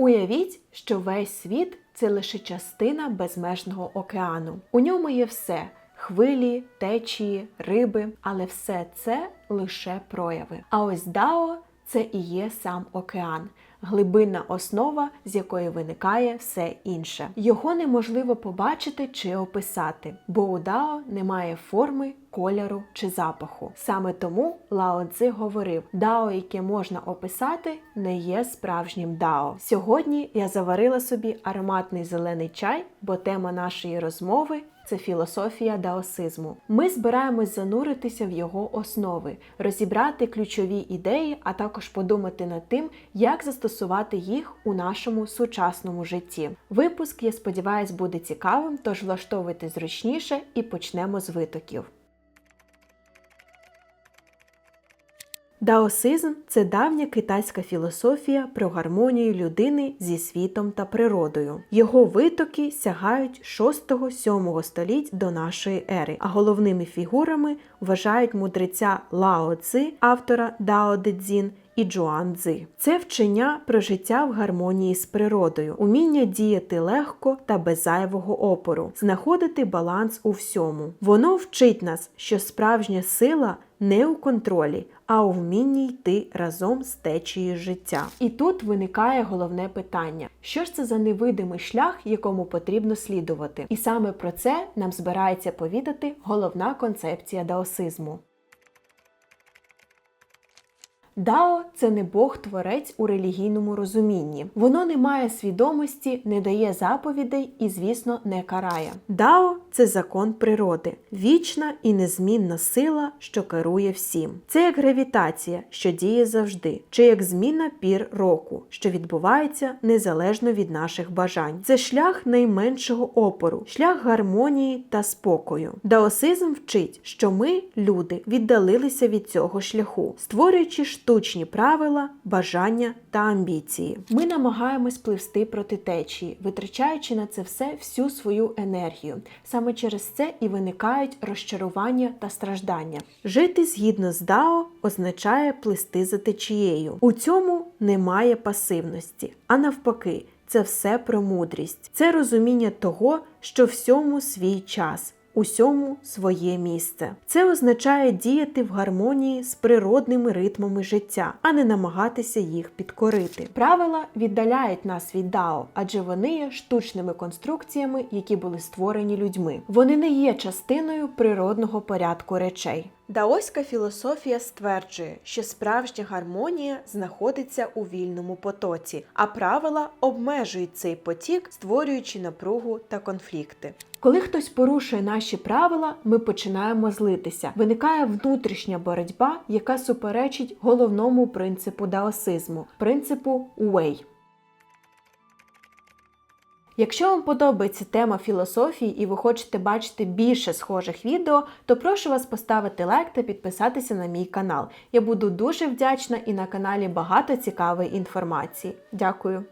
Уявіть, що весь світ це лише частина безмежного океану. У ньому є все. Хвилі, течії, риби, але все це лише прояви. А ось Дао це і є сам океан, глибинна основа, з якої виникає все інше. Його неможливо побачити чи описати, бо у Дао немає форми, кольору чи запаху. Саме тому Лао Цзи говорив: Дао, яке можна описати, не є справжнім Дао. Сьогодні я заварила собі ароматний зелений чай, бо тема нашої розмови це філософія даосизму. Ми збираємось зануритися в його основи, розібрати ключові ідеї, а також подумати над тим, як застосувати їх у нашому сучасному житті. Випуск, я сподіваюсь, буде цікавим, тож влаштовуйте зручніше і почнемо з витоків. Даосизм це давня китайська філософія про гармонію людини зі світом та природою. Його витоки сягають 6-7 століть до нашої ери, а головними фігурами вважають мудреця Лао Цзи, автора Дао Де Цзін, і Джуан Цзи. Це вчення про життя в гармонії з природою, уміння діяти легко та без зайвого опору, знаходити баланс у всьому. Воно вчить нас, що справжня сила не у контролі, а у вмінні йти разом з течією життя. І тут виникає головне питання: що ж це за невидимий шлях, якому потрібно слідувати? І саме про це нам збирається повідати головна концепція даосизму. Дао це не Бог-творець у релігійному розумінні. Воно не має свідомості, не дає заповідей і, звісно, не карає. Дао це закон природи, вічна і незмінна сила, що керує всім. Це як гравітація, що діє завжди, чи як зміна пір року, що відбувається незалежно від наших бажань. Це шлях найменшого опору, шлях гармонії та спокою. Даосизм вчить, що ми, люди, віддалилися від цього шляху, створюючи штучні правила, бажання та амбіції. Ми намагаємось пливсти проти течії, витрачаючи на це все всю свою енергію. Саме через це і виникають розчарування та страждання. Жити згідно з Дао означає плисти за течією. У цьому немає пасивності, а навпаки, це все про мудрість, це розуміння того, що всьому свій час. Усьому своє місце. Це означає діяти в гармонії з природними ритмами життя, а не намагатися їх підкорити. Правила віддаляють нас від дао, адже вони є штучними конструкціями, які були створені людьми. Вони не є частиною природного порядку речей. Даоська філософія стверджує, що справжня гармонія знаходиться у вільному потоці, а правила обмежують цей потік, створюючи напругу та конфлікти. Коли хтось порушує наші правила, ми починаємо злитися. Виникає внутрішня боротьба, яка суперечить головному принципу даосизму принципу Уей. Якщо вам подобається тема філософії і ви хочете бачити більше схожих відео, то прошу вас поставити лайк та підписатися на мій канал. Я буду дуже вдячна і на каналі багато цікавої інформації. Дякую!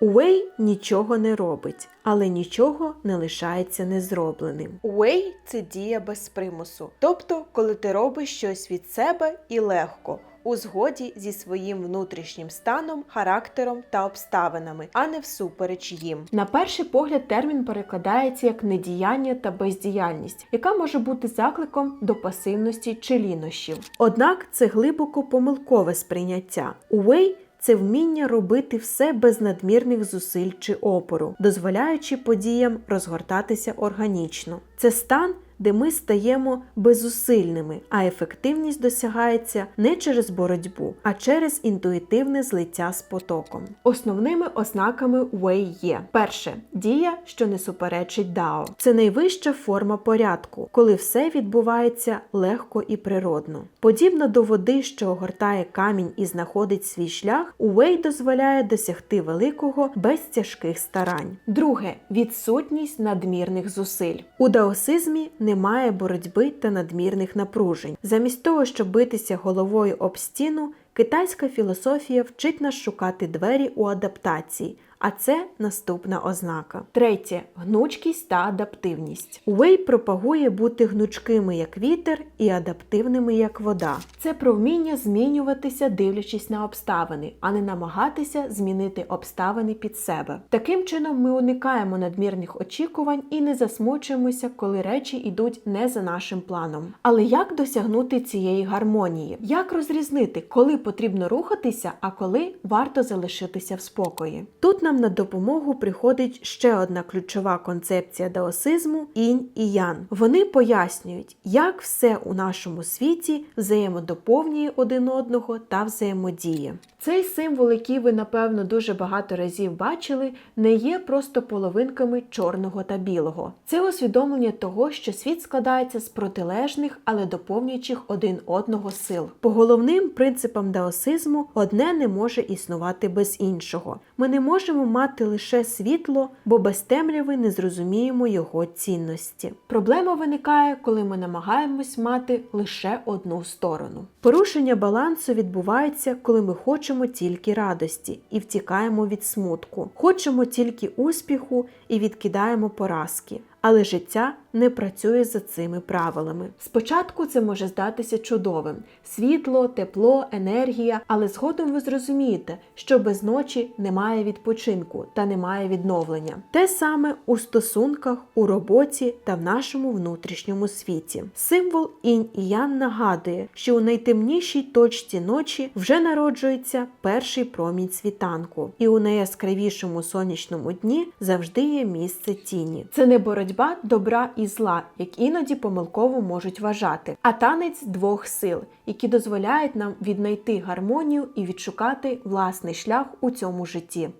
Уей нічого не робить, але нічого не лишається незробленим. Уей це дія без примусу. Тобто, коли ти робиш щось від себе і легко, у згоді зі своїм внутрішнім станом, характером та обставинами, а не всупереч їм. На перший погляд термін перекладається як недіяння та бездіяльність, яка може бути закликом до пасивності чи лінощів. Однак це глибоко помилкове сприйняття. Уей це вміння робити все без надмірних зусиль чи опору, дозволяючи подіям розгортатися органічно. Це стан, де ми стаємо безусильними, а ефективність досягається не через боротьбу, а через інтуїтивне злиття з потоком. Основними ознаками Wei є перше дія, що не суперечить Дао. Це найвища форма порядку, коли все відбувається легко і природно. Подібно до води, що огортає камінь і знаходить свій шлях, Уей дозволяє досягти великого без тяжких старань. Друге відсутність надмірних зусиль. У даосизмі немає боротьби та надмірних напружень. Замість того, щоб битися головою об стіну, Китайська філософія вчить нас шукати двері у адаптації, а це наступна ознака. Третє гнучкість та адаптивність. Уей пропагує бути гнучкими як вітер і адаптивними як вода. Це про вміння змінюватися, дивлячись на обставини, а не намагатися змінити обставини під себе. Таким чином, ми уникаємо надмірних очікувань і не засмучуємося, коли речі йдуть не за нашим планом. Але як досягнути цієї гармонії? Як розрізнити, коли потрібно рухатися, а коли варто залишитися в спокої? Тут нам на допомогу приходить ще одна ключова концепція даосизму інь і ян. Вони пояснюють, як все у нашому світі взаємодоповнює один одного та взаємодіє. Цей символ, який ви, напевно, дуже багато разів бачили, не є просто половинками чорного та білого. Це усвідомлення того, що світ складається з протилежних, але доповнюючих один одного сил. По головним принципам даосизму одне не може існувати без іншого. Ми не можемо мати лише світло, бо без темряви не зрозуміємо його цінності. Проблема виникає, коли ми намагаємось мати лише одну сторону. Порушення балансу відбувається, коли ми хочемо тільки радості і втікаємо від смутку, хочемо тільки успіху і відкидаємо поразки. Але життя не працює за цими правилами. Спочатку це може здатися чудовим: світло, тепло, енергія, але згодом ви зрозумієте, що без ночі немає відпочинку та немає відновлення. Те саме у стосунках, у роботі та в нашому внутрішньому світі. Символ інь і ян нагадує, що у найтемнішій точці ночі вже народжується перший промінь світанку, і у найяскравішому сонячному дні завжди є місце тіні. Це не боротьба добра і зла, як іноді помилково можуть вважати, а танець двох сил, які дозволяють нам віднайти гармонію і відшукати власний шлях у цьому житті.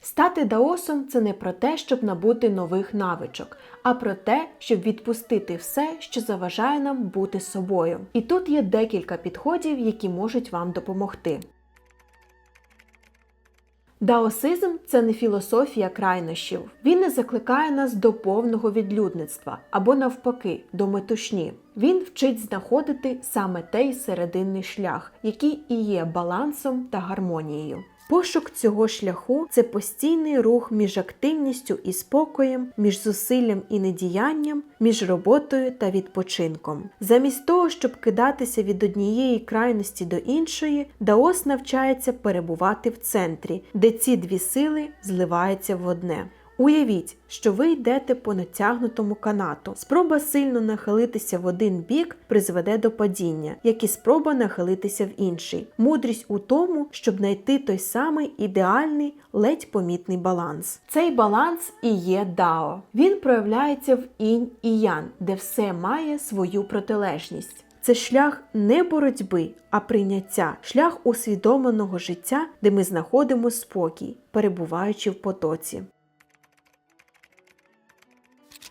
Стати даосом це не про те, щоб набути нових навичок, а про те, щоб відпустити все, що заважає нам бути собою. І тут є декілька підходів, які можуть вам допомогти. Даосизм це не філософія крайнощів. Він не закликає нас до повного відлюдництва або навпаки до метушні. Він вчить знаходити саме той серединний шлях, який і є балансом та гармонією. Пошук цього шляху це постійний рух між активністю і спокоєм, між зусиллям і недіянням, між роботою та відпочинком. Замість того, щоб кидатися від однієї крайності до іншої, Даос навчається перебувати в центрі, де ці дві сили зливаються в одне. Уявіть, що ви йдете по натягнутому канату. Спроба сильно нахилитися в один бік призведе до падіння, як і спроба нахилитися в інший. Мудрість у тому, щоб знайти той самий ідеальний, ледь помітний баланс. Цей баланс і є дао. Він проявляється в інь і ян, де все має свою протилежність. Це шлях не боротьби, а прийняття, шлях усвідомленого життя, де ми знаходимо спокій, перебуваючи в потоці.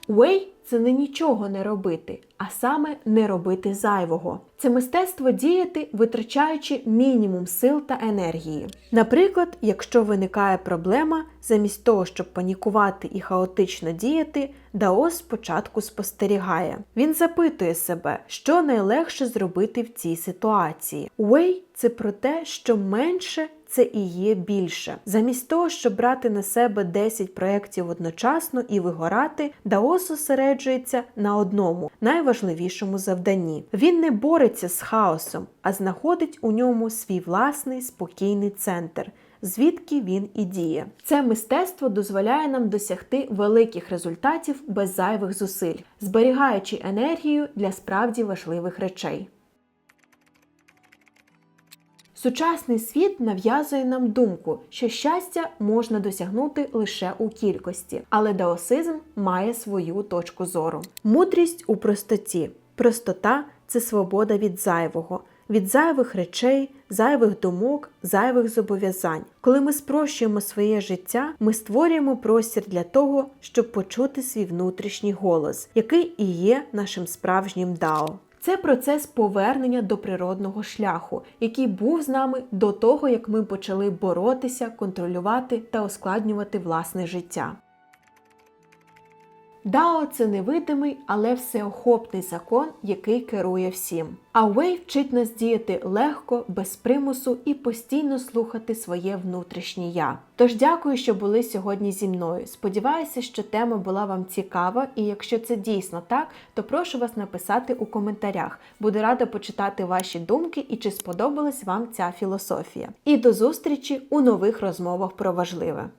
Уей це не нічого не робити, а саме не робити зайвого. Це мистецтво діяти, витрачаючи мінімум сил та енергії. Наприклад, якщо виникає проблема, замість того, щоб панікувати і хаотично діяти, Даос спочатку спостерігає. Він запитує себе, що найлегше зробити в цій ситуації. Уей це про те, що менше це і є більше. Замість того, щоб брати на себе 10 проєктів одночасно і вигорати, Даос зосереджується на одному найважливішому завданні. Він не бореться з хаосом, а знаходить у ньому свій власний спокійний центр. Звідки він і діє. Це мистецтво дозволяє нам досягти великих результатів без зайвих зусиль, зберігаючи енергію для справді важливих речей. Сучасний світ нав'язує нам думку, що щастя можна досягнути лише у кількості, але даосизм має свою точку зору. Мудрість у простоті. Простота це свобода від зайвого, від зайвих речей, зайвих думок, зайвих зобов'язань. Коли ми спрощуємо своє життя, ми створюємо простір для того, щоб почути свій внутрішній голос, який і є нашим справжнім дао. Це процес повернення до природного шляху, який був з нами до того, як ми почали боротися, контролювати та ускладнювати власне життя. Дао це невидимий, але всеохопний закон, який керує всім. А Вей вчить нас діяти легко, без примусу і постійно слухати своє внутрішнє я. Тож дякую, що були сьогодні зі мною. Сподіваюся, що тема була вам цікава, і якщо це дійсно так, то прошу вас написати у коментарях. Буду рада почитати ваші думки і чи сподобалась вам ця філософія. І до зустрічі у нових розмовах про важливе.